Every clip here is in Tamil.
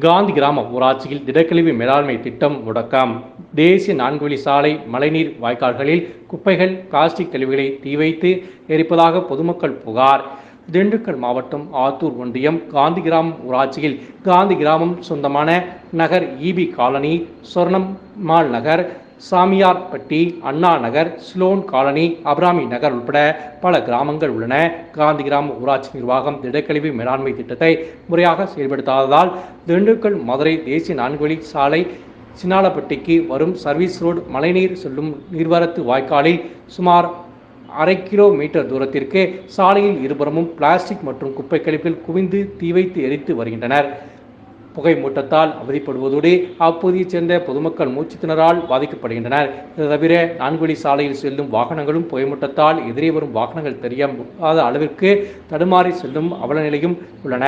காந்தி கிராம ஊராட்சியில் திடக்கழிவு மேலாண்மை திட்டம் முடக்கம். தேசிய நான்கு வழி சாலை மழைநீர் வாய்க்கால்களில் குப்பைகள் பிளாஸ்டிக் கழிவுகளை தீ வைத்து எரிப்பதாக பொதுமக்கள் புகார். திண்டுக்கல் மாவட்டம் ஆத்தூர் ஒன்றியம் காந்தி கிராமம் ஊராட்சியில் காந்தி கிராமம் சொந்தமான நகர் ஈபி காலனி சொர்ணம்மாள் நகர் சாமியார்பட்டி அண்ணா நகர் ஸ்லோன் காலனி அப்ராமி நகர் உட்பட பல கிராமங்கள் உள்ளன. காந்தி கிராம ஊராட்சி நிர்வாகம் திடக்கழிவு மேலாண்மை திட்டத்தை முறையாக செயல்படுத்தாததால் திண்டுக்கல் மதுரை தேசிய நான்குவழி சாலை சின்னாலப்பட்டிக்கு வரும் சர்வீஸ் ரோடு மழைநீர் செல்லும் நீர்வரத்து வாய்க்காலில் சுமார் அரை கிலோமீட்டர் தூரத்திற்கு சாலையில் இருபுறமும் பிளாஸ்டிக் மற்றும் குப்பை கழிப்பில் குவிந்து தீ வைத்து எரித்து வருகின்றனர். புகை மூட்டத்தால் அவதிப்படுவதோடு அப்பகுதியைச் சேர்ந்த பொதுமக்கள் மூச்சுத்திணறால் பாதிக்கப்படுகின்றனர். இது தவிர நான்குவழி சாலையில் செல்லும் வாகனங்களும் புகைமூட்டத்தால் எதிரே வரும் வாகனங்கள் தெரிய முடியாத அளவிற்கு தடுமாறி செல்லும் அவலநிலையும் உள்ளன.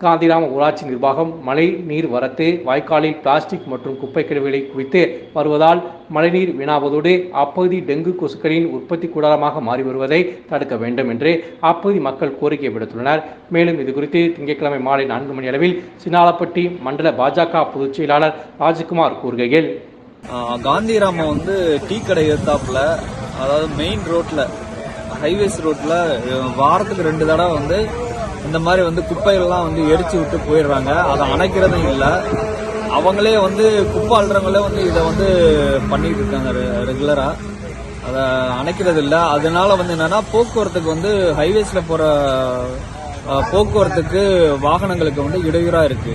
காந்திராம ஊராட்சி நிர்வாகம் மழை நீர் வரத்து வாய்க்காலில் பிளாஸ்டிக் மற்றும் குப்பை கழிவுகளை குவித்து வருவதால் மழைநீர் வீணாவதோடு அப்பகுதி டெங்கு கொசுக்களின் உற்பத்தி கூடாரமாக மாறி வருவதை தடுக்க வேண்டும் என்று அப்பகுதி மக்கள் கோரிக்கை விடுத்துள்ளனர். மேலும் இது குறித்து திங்கட்கிழமை மாலை நான்கு மணி அளவில் சின்னாலப்பட்டி மண்டல பாஜக பொதுச் செயலாளர் ராஜ்குமார் கூறுகையில் காந்திராம வந்து டீ கடை எதிர்த்தாப்புல அதாவது மெயின் ரோட்ல ஹைவேஸ் ரோட்ல வாரத்துக்கு ரெண்டு தடவை வந்து இந்த மாதிரி வந்து குப்பைகள்லாம் வந்து எரிச்சு விட்டு போயிடுறாங்க. அதை அணைக்கிறதும் இல்லை. அவங்களே வந்து குப்பை அள்ளுறவங்களே வந்து இதை வந்து பண்ணிட்டு இருக்காங்க ரெகுலரா அதை அணைக்கிறது இல்லை. அதனால வந்து என்னன்னா போக்குவரத்துக்கு வந்து ஹைவேஸ்ல போற போக்குவரத்துக்கு வாகனங்களுக்கு வந்து இடையூறா இருக்கு.